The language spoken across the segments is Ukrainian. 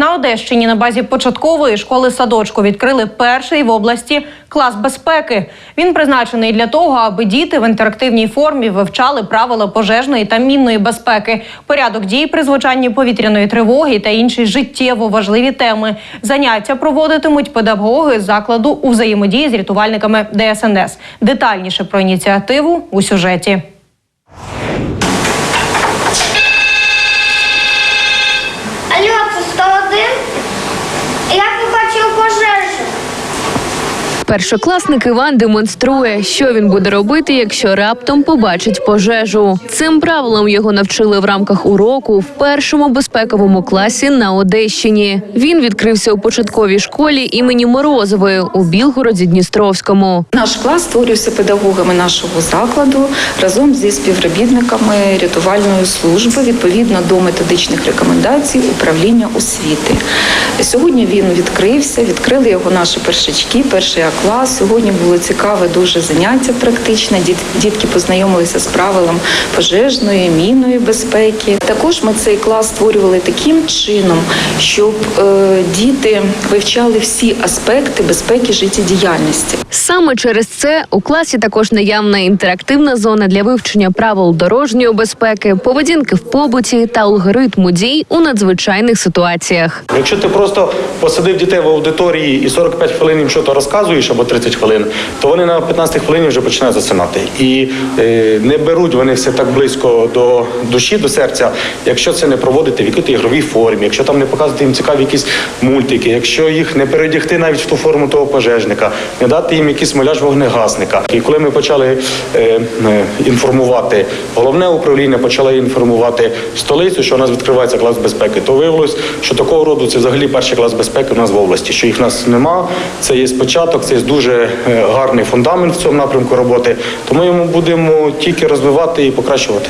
На Одещині на базі початкової школи садочку відкрили перший в області клас безпеки. Він призначений для того, аби діти в інтерактивній формі вивчали правила пожежної та мінної безпеки, порядок дій при звучанні повітряної тривоги та інші життєво важливі теми. Заняття проводитимуть педагоги закладу у взаємодії з рятувальниками ДСНС. Детальніше про ініціативу у сюжеті. Алло, це 101? Як ви бачили пожежу? Першокласник Іван демонструє, що він буде робити, якщо раптом побачить пожежу. Цим правилам його навчили в рамках уроку в першому безпековому класі на Одещині. Він відкрився у початковій школі імені Морозової у Білгороді Дністровському. Наш клас створювався педагогами нашого закладу разом зі співробітниками рятувальної служби відповідно до методичних рекомендацій управління освіти. Сьогодні він відкрився, відкрили його наші першачки, перший А клас. Сьогодні було цікаве дуже заняття практичне. Діт- Дітки познайомилися з правилом пожежної, мінної безпеки. Також ми цей клас створювали таким чином, щоб е, діти вивчали всі аспекти безпеки життєдіяльності. Саме через це у класі також наявна інтерактивна зона для вивчення правил дорожньої безпеки, поведінки в побуті та алгоритму дій у надзвичайних ситуаціях. Якщо ти просто посадив дітей в аудиторії і 45 хвилин їм щось розказуєш або 30 хвилин, то вони на 15 хвилин вже починають засинати. І е, не беруть вони все так близько до душі, до серця, якщо це не проводити в якійсь ігровій формі, якщо там не показувати їм цікаві якісь мультики, якщо їх не передягти навіть в ту форму того пожежника, не дати їм якийсь муляж вогнегасника. І коли ми почали е, е, інформувати, головне управління почало інформувати столицю, що у нас відкривається клас безпеки, то виявилось, що такого роду це взагалі перший клас безпеки у нас в області, що їх у нас нема. Це є початок, це є дуже е, гарний фундамент в цьому напрямку роботи. Тому йому будемо тільки розвивати і покращувати.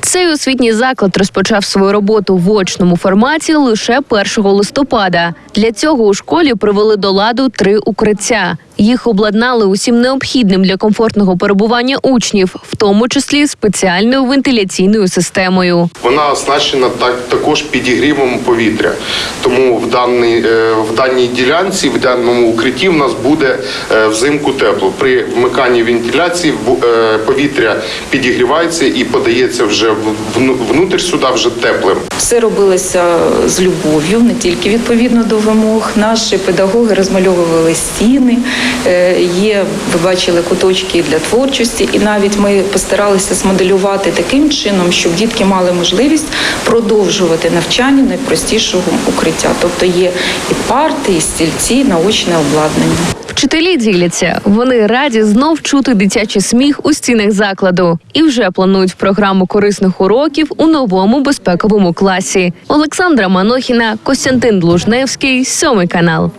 Цей освітній заклад розпочав свою роботу в очному форматі лише 1 листопада. Для цього у школі привели до ладу три укриття. Їх обладнали усім необхідним для комфортного перебування учнів, в тому числі спеціальною вентиляційною системою. Вона оснащена так також підігрівом повітря. Тому в даній, е, в даній ділянці, в даному укритті, в нас буде е, взимку тепло. При вмиканні вентиляції е, повітря підігрівається і подається вже внутрь сюди вже теплим. Все робилося з любов'ю, не тільки відповідно до вимог. Наші педагоги розмальовували стіни. Е, Є, ви бачили, куточки для творчості, і навіть ми постаралися змоделювати таким чином, щоб дітки мали можливість продовжувати навчання найпростішого укриття. Тобто є і парти, і стільці, і наочне обладнання. Вчителі діляться. Вони раді знов чути дитячий сміх у стінах закладу і вже планують програму корисних уроків у новому безпековому класі. Олександра Манохіна, Костянтин Длужневський, sou meu Canal.